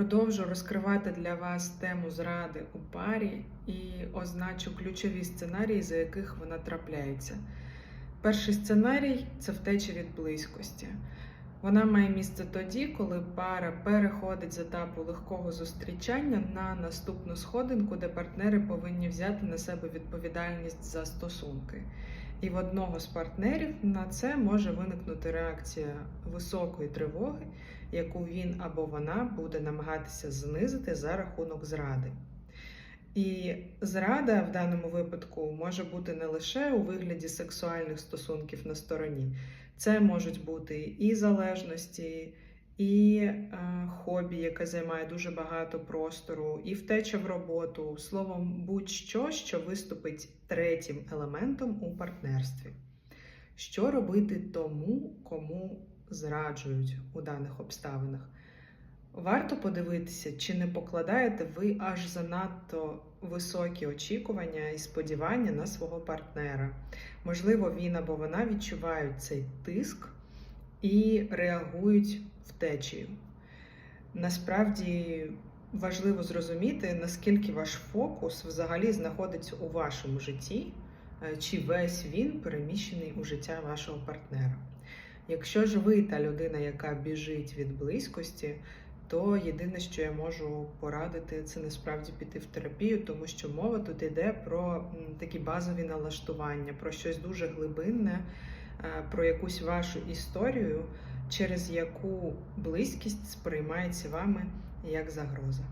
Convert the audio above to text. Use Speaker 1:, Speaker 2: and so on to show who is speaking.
Speaker 1: Продовжу розкривати для вас тему зради у парі і означу ключові сценарії, за яких вона трапляється. Перший сценарій це втеча від близькості. Вона має місце тоді, коли пара переходить з етапу легкого зустрічання на наступну сходинку, де партнери повинні взяти на себе відповідальність за стосунки. І в одного з партнерів на це може виникнути реакція високої тривоги, яку він або вона буде намагатися знизити за рахунок зради. І зрада в даному випадку може бути не лише у вигляді сексуальних стосунків на стороні, це можуть бути і залежності, і е, хобі, яке займає дуже багато простору, і втеча в роботу, словом, будь-що, що виступить третім елементом у партнерстві. Що робити тому, кому зраджують у даних обставинах? Варто подивитися, чи не покладаєте ви аж занадто високі очікування і сподівання на свого партнера. Можливо, він або вона відчувають цей тиск і реагують втечею. Насправді важливо зрозуміти, наскільки ваш фокус взагалі знаходиться у вашому житті, е, чи весь він переміщений у життя вашого партнера. Якщо ж ви та людина, яка біжить від близькості, то єдине, що я можу порадити, це насправді піти в терапію, тому що мова тут йде про такі базові налаштування, про щось дуже глибинне, е, про якусь вашу історію, через яку близькість сприймається вами як загроза.